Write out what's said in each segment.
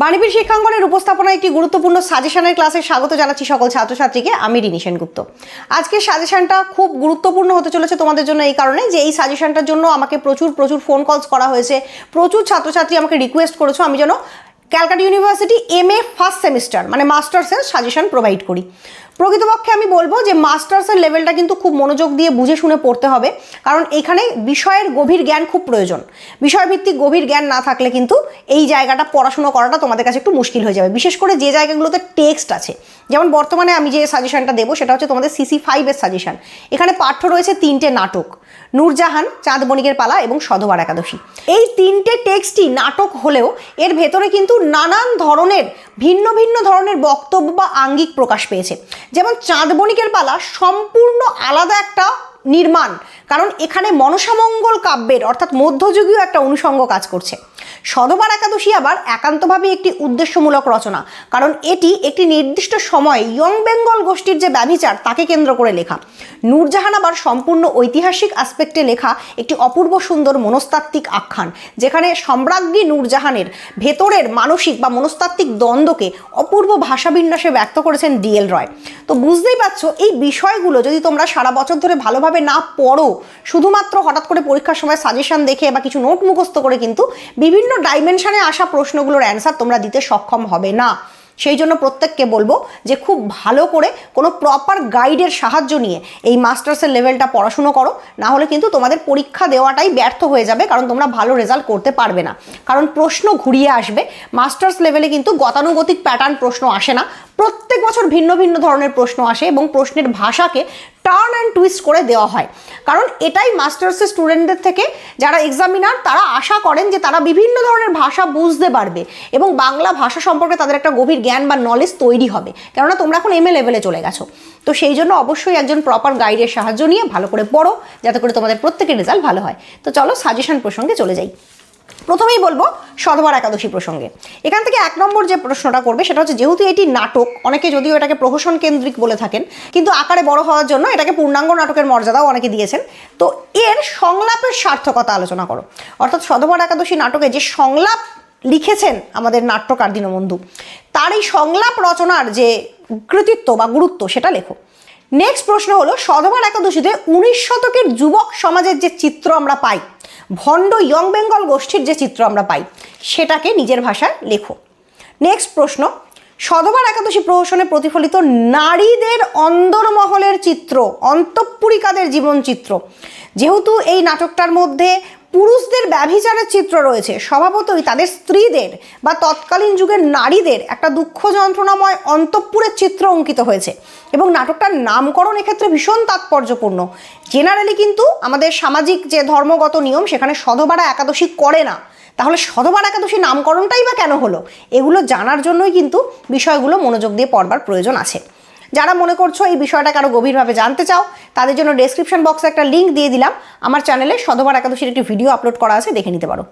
বাণীবীর শিক্ষাঙ্গনের উপস্থাপনায় একটি গুরুত্বপূর্ণ সাজেশনের ক্লাসে স্বাগত জানাচ্ছি সকল ছাত্রছাত্রীকে। আমি রিনি সেনগুপ্ত। আজকে সাজেশনটা খুব গুরুত্বপূর্ণ হতে চলেছে তোমাদের জন্য এই কারণে যে এই সাজেশনটার জন্য আমাকে প্রচুর প্রচুর ফোন কলস করা হয়েছে। প্রচুর ছাত্রছাত্রী আমাকে রিকোয়েস্ট করেছ। আমি যেন Calcutta university M A first semester মানে মাস্টার্সের সাজেশন প্রোভাইড করি। প্রকৃতপক্ষে আমি বলব যে মাস্টার্সের লেভেলটা কিন্তু খুব মনোযোগ দিয়ে বুঝে শুনে পড়তে হবে, কারণ এখানে বিষয়ের গভীর জ্ঞান খুব প্রয়োজন। বিষয়ভিত্তিক গভীর জ্ঞান না থাকলে কিন্তু এই জায়গাটা পড়াশুনো করাটা তোমাদের কাছে একটু মুশকিল হয়ে যাবে। বিশেষ করে যে জায়গাগুলোতে টেক্সট আছে, যেমন বর্তমানে আমি যে সাজেশনটা দেবো সেটা হচ্ছে তোমাদের সিসি ফাইভের সাজেশন। এখানে পাঠ্য রয়েছে তিনটে নাটক, নূরজাহান, চাঁদ বণিকের পালা এবং সধবার একাদশী। এই তিনটে টেক্সটই নাটক হলেও এর ভেতরে কিন্তু নানান ধরনের ভিন্ন ভিন্ন ধরনের বক্তব্য বা আঙ্গিক প্রকাশ পেয়েছে। যেমন চাঁদবণিকের পালা সম্পূর্ণ আলাদা একটা নির্মাণ, কারণ এখানে মনসামঙ্গল কাব্যের, অর্থাৎ মধ্যযুগীয় একটা অনুষঙ্গ কাজ করছে। সধবার একাদশী আবার একান্তভাবে একটি উদ্দেশ্যমূলক রচনা, কারণ এটি একটি নির্দিষ্ট সময়ে ইয়ং বেঙ্গল গোষ্ঠীর যে ব্যভিচার, তাকে কেন্দ্র করে লেখা। নূরজাহান আবার সম্পূর্ণ ঐতিহাসিক আসপেক্টে লেখা একটি অপূর্ব সুন্দর মনস্তাত্ত্বিক আখ্যান, যেখানে সম্রাজ্ঞী নূরজাহানের ভেতরের মানসিক বা মনস্তাত্ত্বিক দ্বন্দ্বকে অপূর্ব ভাষাবিন্যাসে ব্যক্ত করেছেন ডিএল রয়। তো বুঝতেই পারছ, এই বিষয়গুলো যদি তোমরা সারা বছর ধরে ভালোভাবে না পড়ো, শুধুমাত্র হঠাৎ করে পরীক্ষার সময় সাজেশন দেখে বা কিছু নোট মুখস্থ করে কিন্তু বিভিন্ন ডাইমেনশনে আসা প্রশ্নগুলোর অ্যান্সার তোমরা দিতে সক্ষম হবে না। সেই জন্য প্রত্যেককে বলব যে খুব ভালো করে কোনো প্রপার গাইডের সাহায্য নিয়ে এই মাস্টার্সের লেভেলটা পড়াশুনো করো। না হলে কিন্তু তোমাদের পরীক্ষা দেওয়াটাই ব্যর্থ হয়ে যাবে, কারণ তোমরা ভালো রেজাল্ট করতে পারবে না। কারণ প্রশ্ন ঘুরিয়ে আসবে মাস্টার্স লেভেলে কিন্তু গতানুগতিক প্যাটার্ন প্রশ্ন আসে না। প্রত্যেক বছর ভিন্ন ভিন্ন ধরনের প্রশ্ন আসে এবং প্রশ্নের ভাষাকে টার্ন অ্যান্ড টুইস্ট করে দেওয়া হয়। কারণ এটাই মাস্টার্সের স্টুডেন্টদের থেকে যারা এক্সামিনার তারা আশা করেন যে তারা বিভিন্ন ধরনের ভাষা বুঝতে পারবে এবং বাংলা ভাষা সম্পর্কে তাদের একটা গভীর জ্ঞান বা নলেজ তৈরি হবে। কেননা তোমরা এখন এম এ লেভেলে চলে গেছো। তো সেই জন্য অবশ্যই একজন প্রপার গাইডের সাহায্য নিয়ে ভালো করে পড়ো, যাতে করে তোমাদের প্রত্যেকের রেজাল্ট ভালো হয়। তো চলো সাজেশন প্রসঙ্গে চলে যাই। প্রথমেই বলব সধবার একাদশী প্রসঙ্গে। এখান থেকে এক নম্বর যে প্রশ্নটা করবে, সেটা হচ্ছে যেহেতু এটি নাটক, অনেকে যদিও এটাকে প্রহসন কেন্দ্রিক বলে থাকেন, কিন্তু আকারে বড় হওয়ার জন্য এটাকে পূর্ণাঙ্গ নাটকের মর্যাদাও অনেকে দিয়েছেন। তো এর সংলাপের সার্থকতা আলোচনা করো। অর্থাৎ সধবার একাদশী নাটকে যে সংলাপ লিখেছেন আমাদের নাট্যকার দীনবন্ধু, তার এই সংলাপ রচনার যে কৃতিত্ব বা গুরুত্ব, সেটা লেখো। নেক্সট প্রশ্ন হলো, সধবার একাদশীতে উনিশ শতকের যুবক সমাজের যে চিত্র আমরা পাই ভণ্ড ইয়ং বেঙ্গল গোষ্ঠীর যে চিত্র আমরা পাই, সেটাকে নিজের ভাষায় লেখো। নেক্সট প্রশ্ন, সধবার একাদশী প্রহসনে প্রতিফলিত নারীদের অন্দরমহলের চিত্র, অন্তঃপুরিকাদের জীবন চিত্র যেহেতু এই নাটকটার মধ্যে পুরুষদের ব্যভিচারের চিত্র রয়েছে। স্বভাবতই তাদের স্ত্রীদের বা তৎকালীন যুগের নারীদের একটা দুঃখ যন্ত্রণাময় অন্তঃপুরের চিত্র অঙ্কিত হয়েছে। এবং নাটকটার নামকরণ এক্ষেত্রে ভীষণ তাৎপর্যপূর্ণ। জেনারেলি কিন্তু আমাদের সামাজিক যে ধর্মগত নিয়ম, সেখানে সধবারা একাদশী করে না। তাহলে সধবার একাদশী নামকরণটাই বা কেন হলো? এগুলো জানার জন্যই কিন্তু বিষয়গুলো মনোযোগ দিয়ে পড়বার প্রয়োজন আছে। যারা মনে করছ এই বিষয়টাকে আরও গভীরভাবে জানতে চাও, তাদের জন্য ডেসক্রিপশন বক্সে একটা লিঙ্ক দিয়ে দিলাম। আমার চ্যানেলে সধবার একাদশীর একটি ভিডিও আপলোড করা আছে, দেখে নিতে পারো।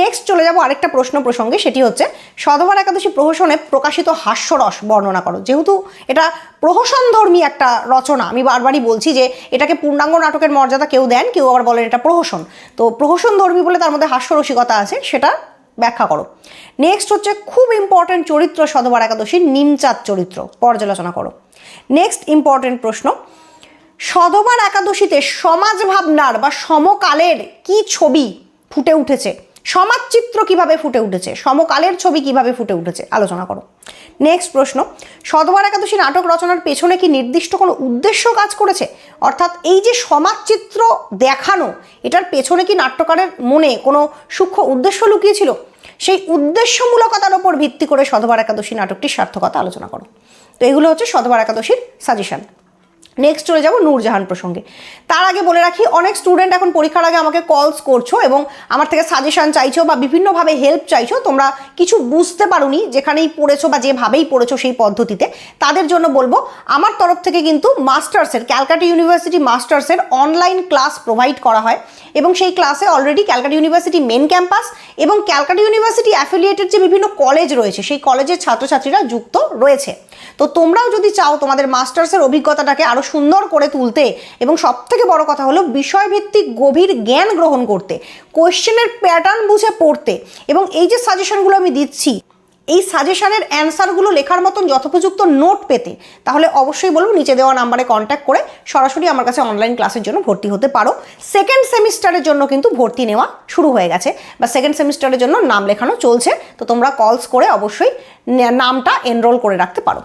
নেক্সট চলে যাব আরেকটা প্রশ্ন প্রসঙ্গে, সেটি হচ্ছে, সধবার একাদশী প্রহসনে প্রকাশিত হাস্যরস বর্ণনা করো। যেহেতু এটা প্রহসন ধর্মী একটা রচনা, আমি বারবারই বলছি যে এটাকে পূর্ণাঙ্গ নাটকের মর্যাদা কেউ দেন, কেউ আবার বলেন এটা প্রহসন। তো প্রহসন ধর্মী বলে তার মধ্যে হাস্যরসিকতা আছে, সেটা ব্যাখ্যা করো। নেক্সট হচ্ছে খুব ইম্পর্ট্যান্ট চরিত্র সধবার একাদশীর নিমচাঁদ চরিত্র, পর্যালোচনা করো। নেক্সট ইম্পর্ট্যান্ট প্রশ্ন সধবার একাদশীতে সমাজ ভাবনার বা সমকালের কি ছবি ফুটে উঠেছে? সমাজচিত্র কীভাবে ফুটে উঠেছে, সমকালের ছবি কীভাবে ফুটে উঠেছে, আলোচনা করো। নেক্সট প্রশ্ন সধবার একাদশী নাটক রচনার পেছনে কি নির্দিষ্ট কোনো উদ্দেশ্য কাজ করেছে? অর্থাৎ এই যে সমাজচিত্র দেখানো, এটার পেছনে কি নাট্যকারের মনে কোনো সূক্ষ্ম উদ্দেশ্য লুকিয়েছিল? সেই উদ্দেশ্যমূলকতার ওপর ভিত্তি করে সধবার একাদশী নাটকটির সার্থকতা আলোচনা করো। তো এগুলো হচ্ছে সধবার একাদশীর সাজেশন নেক্সট চলে যাব নূরজাহান প্রসঙ্গে। তার আগে বলে রাখি, অনেক স্টুডেন্ট এখন পরীক্ষার আগে আমাকে কলস করছ এবং আমার থেকে সাজেশন চাইছো বা বিভিন্নভাবে হেল্প চাইছো, তোমরা কিছু বুঝতে পারোনি, যেখানেই পড়েছো বা যেভাবেই পড়েছো সেই পদ্ধতিতে। তাদের জন্য বলব, আমার তরফ থেকে কিন্তু মাস্টার্সের ক্যালকাটা ইউনিভার্সিটি মাস্টার্সের অনলাইন ক্লাস প্রোভাইড করা হয় এবং সেই ক্লাসে already Calcutta university main campus এবং ক্যালকাটা ইউনিভার্সিটি অ্যাফিলিয়েটেড যে বিভিন্ন কলেজ রয়েছে, সেই কলেজের ছাত্রছাত্রীরা যুক্ত রয়েছে। তো তোমরাও যদি চাও তোমাদের মাস্টার্সের অভিজ্ঞতাটাকে আরও সুন্দর করে তুলতে এবং সব থেকে বড় কথা হলো বিষয়ভিত্তিক গভীর জ্ঞান গ্রহণ করতে কোয়েশ্চেনের প্যাটার্ন বুঝে পড়তে এবং এই যে সাজেশনগুলো আমি দিচ্ছি, এই সাজেশনের অ্যান্সারগুলো লেখার মতন যথোপযুক্ত নোট পেতে তাহলে অবশ্যই বলব নিচে দেওয়া নাম্বারে কন্ট্যাক্ট করে সরাসরি আমার কাছে অনলাইন ক্লাসের জন্য ভর্তি হতে পারো। সেকেন্ড সেমিস্টারের জন্য কিন্তু ভর্তি নেওয়া শুরু হয়ে গেছে বা সেকেন্ড সেমিস্টারের জন্য নাম লেখানো চলছে, তো তোমরা কলস করে অবশ্যই নামটা এনরোল করে রাখতে পারো।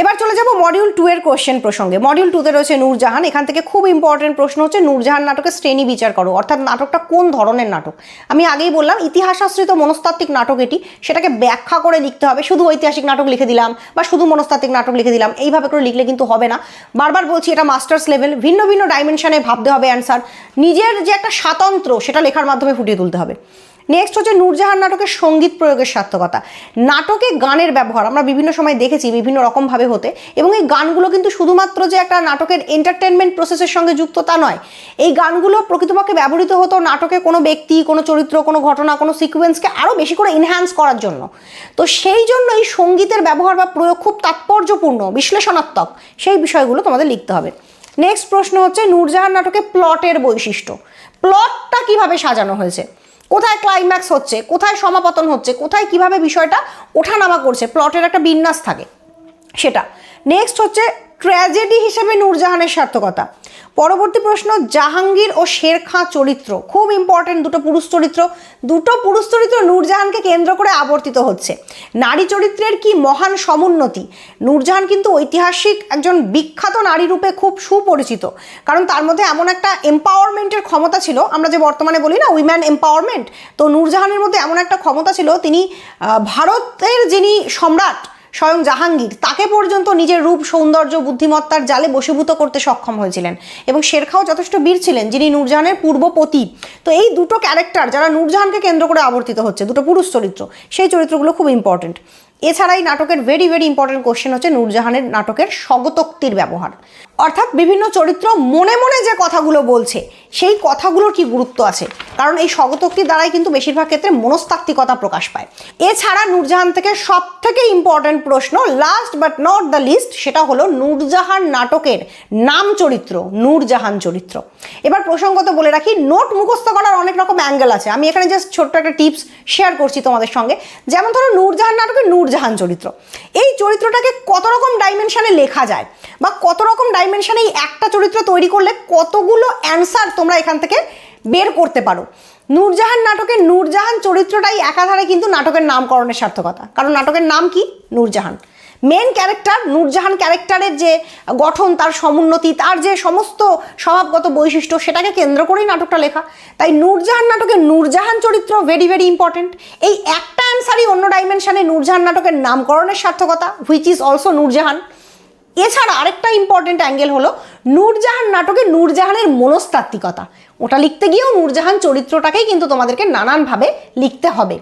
এবার চলে যাব মডিউল টু এর কোশ্চেন প্রসঙ্গে। মডিউল টুতে রয়েছে নূরজাহান। এখান থেকে খুব ইম্পর্টেন্ট প্রশ্ন হচ্ছে, নূরজাহান নাটকের শ্রেণি বিচার করো, অর্থাৎ নাটকটা কোন ধরনের নাটক? আমি আগেই বললাম, ইতিহাসাশ্রিত মনস্তাত্ত্বিক নাটক এটি। সেটাকে ব্যাখ্যা করে লিখতে হবে, শুধু ঐতিহাসিক নাটক লিখে দিলাম বা শুধু মনস্তাত্ত্বিক নাটক লিখে দিলাম, এইভাবে করে লিখলে কিন্তু হবে না। বারবার বলছি, এটা মাস্টার্স লেভেল ভিন্ন ভিন্ন ডাইমেনশনে ভাবতে হবে অ্যান্সার নিজের যে একটা স্বাতন্ত্র, সেটা লেখার মাধ্যমে ফুটিয়ে তুলতে হবে। নেক্সট হচ্ছে নূরজাহান নাটকের সংগীত প্রয়োগের সার্থকতা। নাটকে গানের ব্যবহার আমরা বিভিন্ন সময় দেখেছি বিভিন্ন রকমভাবে হতে এবং এই গানগুলো কিন্তু শুধুমাত্র যে একটা নাটকের এন্টারটেনমেন্ট প্রসেসের সঙ্গে যুক্ত তা নয়। এই গানগুলো প্রকৃতপক্ষে ব্যবহৃত হতো নাটকে কোনো ব্যক্তি, কোনো চরিত্র, কোনো ঘটনা, কোনো সিকোয়েন্সকে আরও বেশি করে এনহ্যান্স করার জন্য। তো সেই জন্য এই সঙ্গীতের ব্যবহার বা প্রয়োগ খুব তাৎপর্যপূর্ণ, বিশ্লেষণাত্মক। সেই বিষয়গুলো তোমাদের লিখতে হবে। নেক্সট প্রশ্ন হচ্ছে, নূরজাহান নাটকে প্লটের বৈশিষ্ট্য। প্লটটা কীভাবে সাজানো হয়েছে? কোথায় ক্লাইম্যাক্স হচ্ছে, কোথায় সমাপতন হচ্ছে, কোথায় কীভাবে বিষয়টা ওঠানামা করছে প্লটের একটা বিন্যাস থাকে সেটা। নেক্সট হচ্ছে ট্র্যাজেডি হিসেবে নূরজাহানের সার্থকতা। পরবর্তী প্রশ্ন, জাহাঙ্গীর ও শের খাঁ চরিত্র। খুব ইম্পর্টেন্ট দুটো পুরুষ চরিত্র। দুটো পুরুষ চরিত্র নূরজাহানকে কেন্দ্র করে আবর্তিত হচ্ছে। নারী চরিত্রের কি মহান সমুন্নতি? নূরজাহান কিন্তু ঐতিহাসিক একজন বিখ্যাত নারী রূপে খুব সুপরিচিত। কারণ তার মধ্যে এমন একটা এম্পাওয়ারমেন্টের ক্ষমতা ছিল, আমরা যে বর্তমানে বলি না উইম্যান এম্পাওয়ারমেন্ট তো নূরজাহানের মধ্যে এমন একটা ক্ষমতা ছিল, তিনি ভারতের যিনি সম্রাট স্বয়ং জাহাঙ্গীর তাকে পর্যন্ত নিজের রূপ, সৌন্দর্য, বুদ্ধিমত্তার জালে বশীভূত করতে সক্ষম হয়েছিলেন। এবং শেরখাও যথেষ্ট বীর ছিলেন, যিনি নূরজাহানের পূর্বপতি তো এই দুটো ক্যারেক্টার যারা নূরজাহানকে কেন্দ্র করে আবর্তিত হচ্ছে, দুটো পুরুষ চরিত্র, সেই চরিত্রগুলো খুব ইম্পর্টেন্ট এই নাটকের ভেরি ভেরি ইম্পর্টেন্ট কোশ্চেন হচ্ছে নূরজাহানের নাটকের স্বগতোক্তির ব্যবহার। অর্থাৎ বিভিন্ন চরিত্র মনে মনে যে কথাগুলো বলছে, সেই কথাগুলোর কি গুরুত্ব আছে? কারণ এই স্বগতোক্তির দ্বারাই কিন্তু বেশিরভাগ ক্ষেত্রে মনস্তাত্ত্বিকতা প্রকাশ পায়। এছাড়া নূরজাহান থেকে সব থেকে ইম্পর্টেন্ট প্রশ্ন last but not the least সেটা হলো নূরজাহান নাটকের নাম চরিত্র, নূরজাহান চরিত্র। এবার প্রসঙ্গত বলে রাখি, নোট মুখস্থ করার অনেক রকম অ্যাঙ্গেল আছে। আমি এখানে জাস্ট ছোট্ট একটা টিপস শেয়ার করছি তোমাদের সঙ্গে। যেমন ধরো নূরজাহান নাটকের নূরজাহান চরিত্র। এই চরিত্রটাকে কত রকম ডাইমেনশনে লেখা যায় বা কত রকম ডাইমেনশনে এই একটা চরিত্র তৈরি করলে কতগুলো অ্যান্সার তোমরা এখান থেকে বের করতে পারো। নূরজাহান নাটকের নূরজাহান চরিত্রটাই একাধারে কিন্তু নাটকের নামকরণের সার্থকতা। কারণ নাটকের নাম কি? নূরজাহান। মেন ক্যারেক্টার নূরজাহান ক্যারেক্টারের যে গঠন, তার সমুন্নতি, তার যে সমস্ত স্বভাবগত বৈশিষ্ট্য, সেটাকে কেন্দ্র করেই নাটকটা লেখা। তাই নূরজাহান নাটকের নূরজাহান চরিত্র ভেরি ভেরি ইম্পর্টেন্ট এই একটা অ্যান্সারই অন্য ডাইমেনশানে নূরজাহান নাটকের নামকরণের সার্থকতা হুইচ ইজ অলসো নূরজাহান। এছাড়া আরেকটা ইম্পর্টেন্ট অ্যাঙ্গেল হলো নূরজাহান নাটকে নূরজাহানের মনস্তাত্ত্বিকতা। ওটা লিখতে গিয়েও নূরজাহান চরিত্রটাকেই কিন্তু তোমাদেরকে নানানভাবে লিখতে হবে।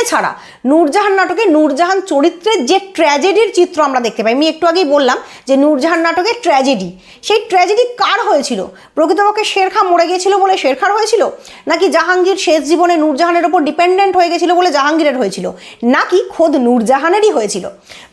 এছাড়া নূরজাহান নাটকে নূরজাহান চরিত্রের যে ট্র্যাজেডির চিত্র আমরা দেখতে পাই, আমি একটু আগেই বললাম যে নূরজাহান নাটকে ট্র্যাজেডি। সেই ট্র্যাজেডি কার হয়েছিল? প্রকৃতপক্ষে শেরখা মরে গিয়েছিল বলে শেরখার হয়েছিল? নাকি জাহাঙ্গীর শেষ জীবনে নূরজাহানের ওপর ডিপেন্ডেন্ট হয়ে গেছিল বলে জাহাঙ্গীরের হয়েছিল? নাকি খোদ নূরজাহানেরই হয়েছিল?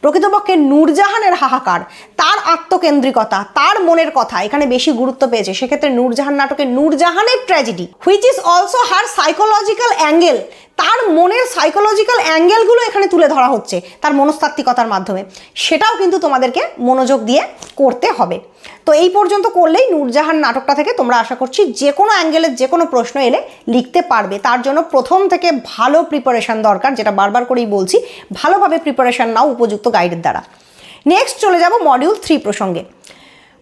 প্রকৃতপক্ষে নূরজাহানের হাহাকার, তার আত্মকেন্দ্রিকতা, তার মনের কথা এখানে বেশি গুরুত্ব পেয়েছে। সেক্ষেত্রে নূরজাহান নাটকে নূরজাহানের tragedy which is also her psychological angle তার মনের সাইকোলজিক্যাল অ্যাঙ্গেলগুলো এখানে তুলে ধরা হচ্ছে তার মনস্তাত্ত্বিকতার মাধ্যমে। সেটাও কিন্তু তোমাদেরকে মনোযোগ দিয়ে করতে হবে। তো এই পর্যন্ত করলেই নূরজাহান নাটকটা থেকে তোমরা আশা করছি যে কোনো অ্যাঙ্গেলের যে কোনো প্রশ্ন এলে লিখতে পারবে। তার জন্য প্রথম থেকে ভালো প্রিপারেশন দরকার, যেটা বারবার করেই বলছি, ভালোভাবে প্রিপারেশন নাও উপযুক্ত গাইডের দ্বারা। নেক্সট চলে যাব মডিউল থ্রি প্রসঙ্গে।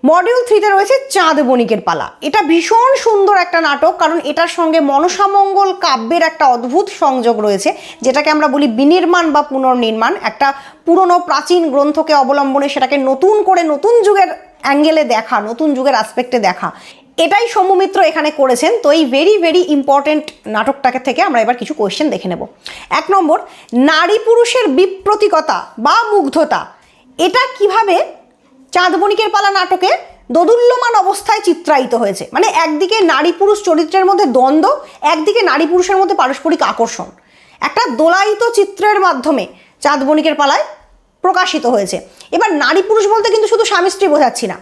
মডিউল থ্রিতে রয়েছে চাঁদ বণিকের পালা। এটা ভীষণ সুন্দর একটা নাটক, কারণ এটার সঙ্গে মনসামঙ্গল কাব্যের একটা অদ্ভুত সংযোগ রয়েছে, যেটাকে আমরা বলি বিনির্মাণ বা পুনর্নির্মাণ। একটা পুরনো প্রাচীন গ্রন্থকে অবলম্বনে সেটাকে নতুন করে নতুন যুগের অ্যাঙ্গেলে দেখা, নতুন যুগের আসপেক্টে দেখা। এটাই সৌম্যমিত্র এখানে করেছেন, তো এই ভেরি ভেরি ইম্পর্টেন্ট নাটকটাকে থেকে আমরা এবার কিছু কোয়েশ্চেন দেখে নেব। এক নম্বর, নারী পুরুষের বিপ্রতিকতা বা মুগ্ধতা। এটা কীভাবে চাঁদ বণিকের পালা নাটকে দোদুল্যমান অবস্থায় চিত্রায়িত হয়েছে। মানে একদিকে নারী পুরুষ চরিত্রের মধ্যে দ্বন্দ্ব, একদিকে নারী পুরুষের মধ্যে পারস্পরিক আকর্ষণ। একটা দোলায়িত চিত্রের মাধ্যমে চাঁদ বণিকের পালায় প্রকাশিত হয়েছে। এবার নারী পুরুষ বলতে কিন্তু শুধু স্বামী স্ত্রী বোঝাচ্ছি না।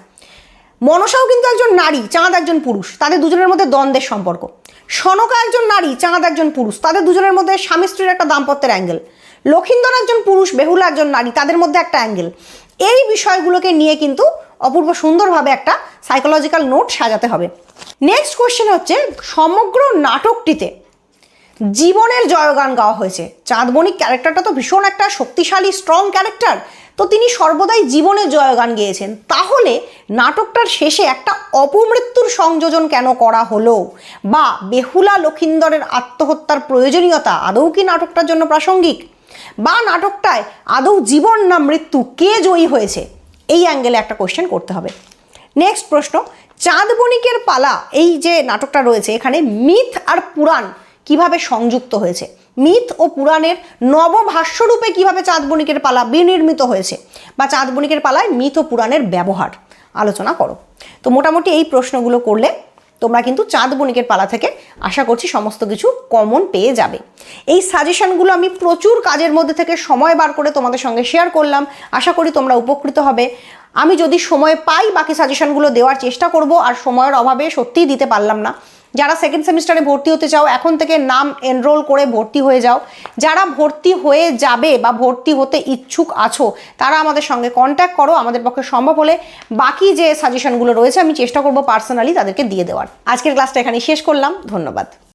মনসাও কিন্তু একজন নারী, চাঁদ একজন পুরুষ। তাদের দুজনের মধ্যে দ্বন্দ্বের সম্পর্ক। সনকা একজন নারী, চাঁদ একজন পুরুষ। তাদের দুজনের মধ্যে স্বামী স্ত্রীর একটা দাম্পত্যের অ্যাঙ্গেল। লক্ষিন্দর একজন পুরুষ, বেহুলা একজন নারী, তাদের মধ্যে একটা অ্যাঙ্গেল এই বিষয়গুলোকে নিয়ে কিন্তু অপূর্ব সুন্দরভাবে একটা সাইকোলজিক্যাল নোট সাজাতে হবে। নেক্সট কোয়েশ্চেন হচ্ছে, সমগ্র নাটকটিতে জীবনের জয়গান গাওয়া হয়েছে। চাঁদমণি ক্যারেক্টারটা তো ভীষণ একটা শক্তিশালী স্ট্রং ক্যারেক্টার তো তিনি সর্বদাই জীবনের জয়গান গেয়েছেন। তাহলে নাটকটার শেষে একটা অপমৃত্যুর সংযোজন কেন করা হলো? বা বেহুলা লক্ষিন্দরের আত্মহত্যার প্রয়োজনীয়তা আদৌ কি নাটকটার জন্য প্রাসঙ্গিক? বা নাটকটায় আদৌ জীবন না মৃত্যু কে জয়ী হয়েছে? এই অ্যাঙ্গেলে একটা কোয়েশ্চেন করতে হবে। নেক্সট প্রশ্ন চাঁদ বণিকের পালা, এই যে নাটকটা রয়েছে এখানে, মিথ আর পুরাণ কীভাবে সংযুক্ত হয়েছে? মিথ ও পুরাণের নবভাষ্যরূপে কীভাবে চাঁদ বণিকের পালা বিনির্মিত হয়েছে? বা চাঁদ বণিকের পালায় মিথ ও পুরাণের ব্যবহার? আলোচনা করো। তো মোটামুটি এই প্রশ্নগুলো করলে তোমরা কিন্তু চাঁদ বণিকের পালা থেকে আশা করছি সমস্ত কিছু কমন পেয়ে যাবে। এই সাজেশনগুলো আমি প্রচুর কাজের মধ্যে থেকে সময় বার করে তোমাদের সঙ্গে শেয়ার করলাম। আশা করি তোমরা উপকৃত হবে। আমি যদি সময় পাই বাকি সাজেশনগুলো দেওয়ার চেষ্টা করব, আর সময়ের অভাবে সত্যিই দিতে পারলাম না। যারা সেকেন্ড সেমিস্টারে ভর্তি হতে চাও, এখন থেকে নাম এনরোল করে ভর্তি হয়ে যাও। যারা ভর্তি হয়ে যাবে বা ভর্তি হতে ইচ্ছুক আছো, তারা আমাদের সঙ্গে কন্ট্যাক্ট করো। আমাদের পক্ষে সম্ভব হলে বাকি যে সাজেশনগুলো রয়েছে, আমি চেষ্টা করব পার্সোনালি তাদেরকে দিয়ে দেওয়ার। আজকের ক্লাসটা এখানে শেষ করলাম। ধন্যবাদ।